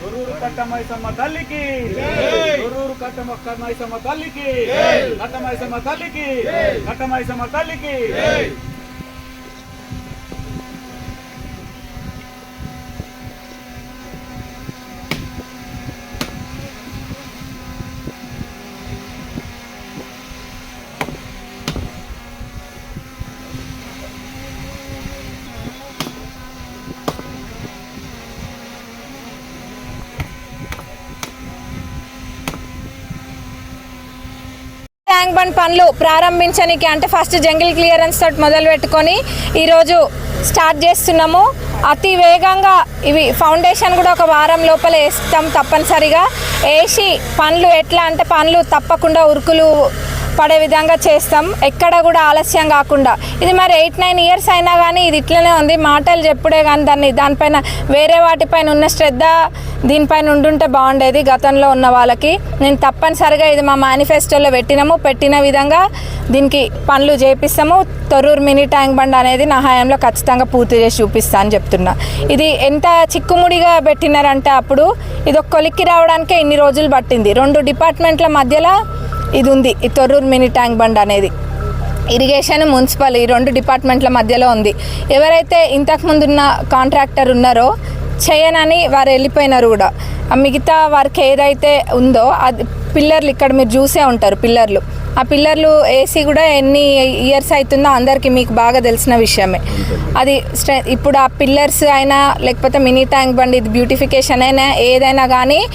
దొరూరు కట్టమైసమ్మ తల్లికి. దొరూరు కట్టమ కట్టమైసమ్మ తల్లికి. కట్టమైసమ్మ తల్లికి. కట్టమైసమ్మ తల్లికి. ట్యాంక్ బండ్ పనులు ప్రారంభించడానికి అంటే ఫస్ట్ జంగిల్ క్లియరెన్స్ తోటి మొదలు పెట్టుకొని ఈరోజు స్టార్ట్ చేస్తున్నాము. అతి వేగంగా ఇవి ఫౌండేషన్ కూడా ఒక వారం లోపల వేస్తాం తప్పనిసరిగా. వేసి పనులు ఎట్లా అంటే పనులు తప్పకుండా ఉరుకులు పడే విధంగా చేస్తాం. ఎక్కడ కూడా ఆలస్యం కాకుండా. ఇది మరి ఎయిట్ నైన్ ఇయర్స్ అయినా కానీ ఇది ఇట్లనే ఉంది. మాటలు చెప్పుడే కానీ దాన్ని దానిపైన వేరే వాటిపైన ఉన్న శ్రద్ధ దీనిపైన ఉండుంటే బాగుండేది గతంలో ఉన్న వాళ్ళకి. నేను తప్పనిసరిగా ఇది మా మేనిఫెస్టోలో పెట్టినాము. పెట్టిన విధంగా దీనికి పనులు చేపిస్తాము. తొర్రూరు మినీ ట్యాంక్ బండ్ అనేది నా హయాంలో ఖచ్చితంగా పూర్తి చేసి చూపిస్తా అని చెప్తున్నా. ఇది ఎంత చిక్కుముడిగా పెట్టినారంటే అప్పుడు ఇది ఒక కొలిక్కి రావడానికే ఇన్ని రోజులు పట్టింది. రెండు డిపార్ట్మెంట్ల మధ్యలో ఇది ఉంది ఈ తొర్రూరు మినీ ట్యాంక్ బండ్ అనేది. ఇరిగేషన్ మున్సిపల్ ఈ రెండు డిపార్ట్మెంట్ల మధ్యలో ఉంది. ఎవరైతే ఇంతకుముందు ఉన్న కాంట్రాక్టర్ ఉన్నారో చేయనని వారు వెళ్ళిపోయినారు కూడా. ఆ మిగతా వర్క్ ఏదైతే ఉందో అది పిల్లర్లు ఇక్కడ మీరు చూసే ఉంటారు పిల్లర్లు. ఆ పిల్లర్లు ఏసీ కూడా ఎన్ని ఇయర్స్ అవుతుందో అందరికీ మీకు బాగా తెలిసిన విషయమే. అది స్ట్రె- ఇప్పుడు ఆ పిల్లర్స్ అయినా లేకపోతే మినీ ట్యాంక్ బండి ఇది బ్యూటిఫికేషన్ అయినా ఏదైనా కానీ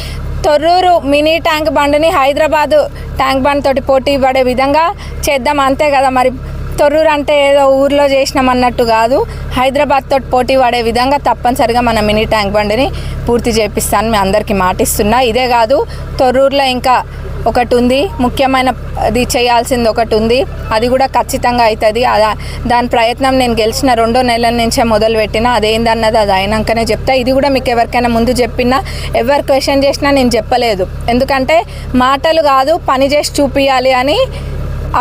తొర్రూరు మినీ ట్యాంక్ బండిని హైదరాబాదు ట్యాంక్ బండ్ తోటి పోటీ పడే విధంగా చేద్దాం అంతే కదా మరి. తొర్రూరు అంటే ఏదో ఊర్లో చేసినాం అన్నట్టు కాదు. హైదరాబాద్ తోటి పోటీ పడే విధంగా తప్పనిసరిగా మన మినీ ట్యాంక్ బండిని పూర్తి చేపిస్తాను మీ అందరికీ మాటిస్తున్నా. ఇదే కాదు తొర్రూరులో ఇంకా ఒకటి ఉంది ముఖ్యమైన అది చేయాల్సింది ఒకటి ఉంది అది కూడా ఖచ్చితంగా అవుతుంది అదా దాని ప్రయత్నం నేను గెలిచిన రెండో నెలల నుంచే మొదలు పెట్టిన అదేందన్నది అది అయినాకనే చెప్తా. ఇది కూడా మీకు ఎవరికైనా ముందు చెప్పినా ఎవరు క్వశ్చన్ చేసినా నేను చెప్పలేదు. ఎందుకంటే మాటలు కాదు పని చేసి చూపించాలి అని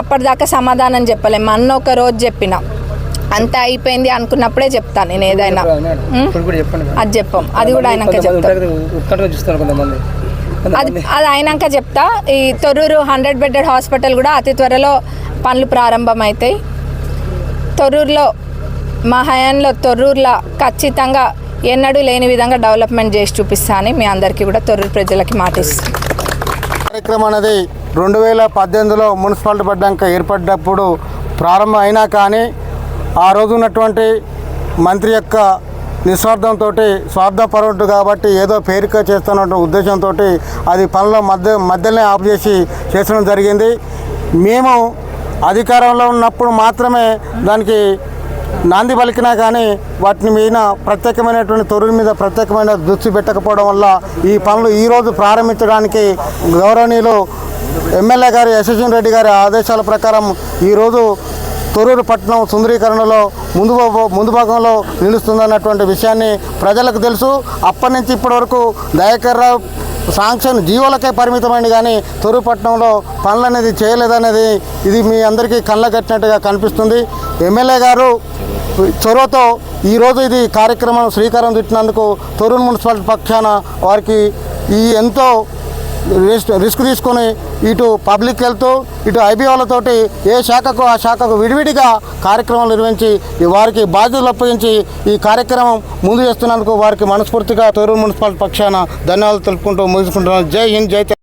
అప్పటిదాకా సమాధానం చెప్పలేము అన్న ఒక రోజు చెప్పిన. అంతా అయిపోయింది అనుకున్నప్పుడే చెప్తాను నేను ఏదైనా. అది చెప్పం. అది కూడా కొంతమంది చెప్తాను అది అది అయినాక చెప్తా. ఈ తొర్రూరు హండ్రెడ్ బెడెడ్ హాస్పిటల్ కూడా అతి త్వరలో పనులు ప్రారంభమవుతాయి తొర్రూరులో మా హయాంలో తొర్రూరులో ఖచ్చితంగా ఎన్నడూ లేని విధంగా డెవలప్మెంట్ చేసి చూపిస్తా అని మీ అందరికీ కూడా తొర్రూరు ప్రజలకి మాటిస్తాను కార్యక్రమం అనేది రెండు వేల పద్దెనిమిదిలో మున్సిపాలిటీ పడ్డాక ఏర్పడ్డప్పుడు ప్రారంభం అయినా కానీ ఆ రోజు ఉన్నటువంటి మంత్రి యొక్క నిస్వార్థంతో స్వార్థపరుడు కాబట్టి ఏదో పేరుక చేస్తున్న ఉద్దేశంతో అది పనుల మధ్య మధ్యలోనే ఆఫ్ చేసి చేసడం జరిగింది. మేము అధికారంలో ఉన్నప్పుడు మాత్రమే దానికి నాంది పలికినా కానీ వాటిని మీద ప్రత్యేకమైనటువంటి తొరుగు మీద ప్రత్యేకమైన దృష్టి పెట్టకపోవడం వల్ల ఈ పనులు ఈరోజు ప్రారంభించడానికి గౌరవనీయులు ఎమ్మెల్యే గారు యశస్విన్ రెడ్డి గారి ఆదేశాల ప్రకారం ఈరోజు తొరూరు పట్టణం సుందరీకరణలో ముందు ముందు భాగంలో నిలుస్తుందన్నటువంటి విషయాన్ని ప్రజలకు తెలుసు. అప్పటి నుంచి ఇప్పటి వరకు దయాకర్ శాంక్షన్ జీవోలకే పరిమితమైంది కానీ తొరూరు పట్టణంలో పనులు అనేది చేయలేదనేది ఇది మీ అందరికీ కళ్ళ కట్టినట్టుగా కనిపిస్తుంది. ఎమ్మెల్యే గారు చొరవతో ఈరోజు ఇది కార్యక్రమం శ్రీకారం చుట్టినందుకు తొరూరు మున్సిపాలిటీ పక్షాన వారికి ఈ ఎంతో రిస్క్ రిస్క్ తీసుకొని ఇటు పబ్లిక్ వెళ్తూ ఇటు ఐబీ వాళ్ళతోటి ఏ శాఖకు ఆ శాఖకు విడివిడిగా కార్యక్రమాలు నిర్వహించి వారికి బాధ్యతలు అప్పగించి ఈ కార్యక్రమం ముందు చేస్తున్నందుకు వారికి మనస్ఫూర్తిగా తొరూరు మున్సిపాలిటీ పక్షాన ధన్యవాదాలు తెలుపుకుంటూ ముగించుకుంటున్నాను. జై హింద్ జై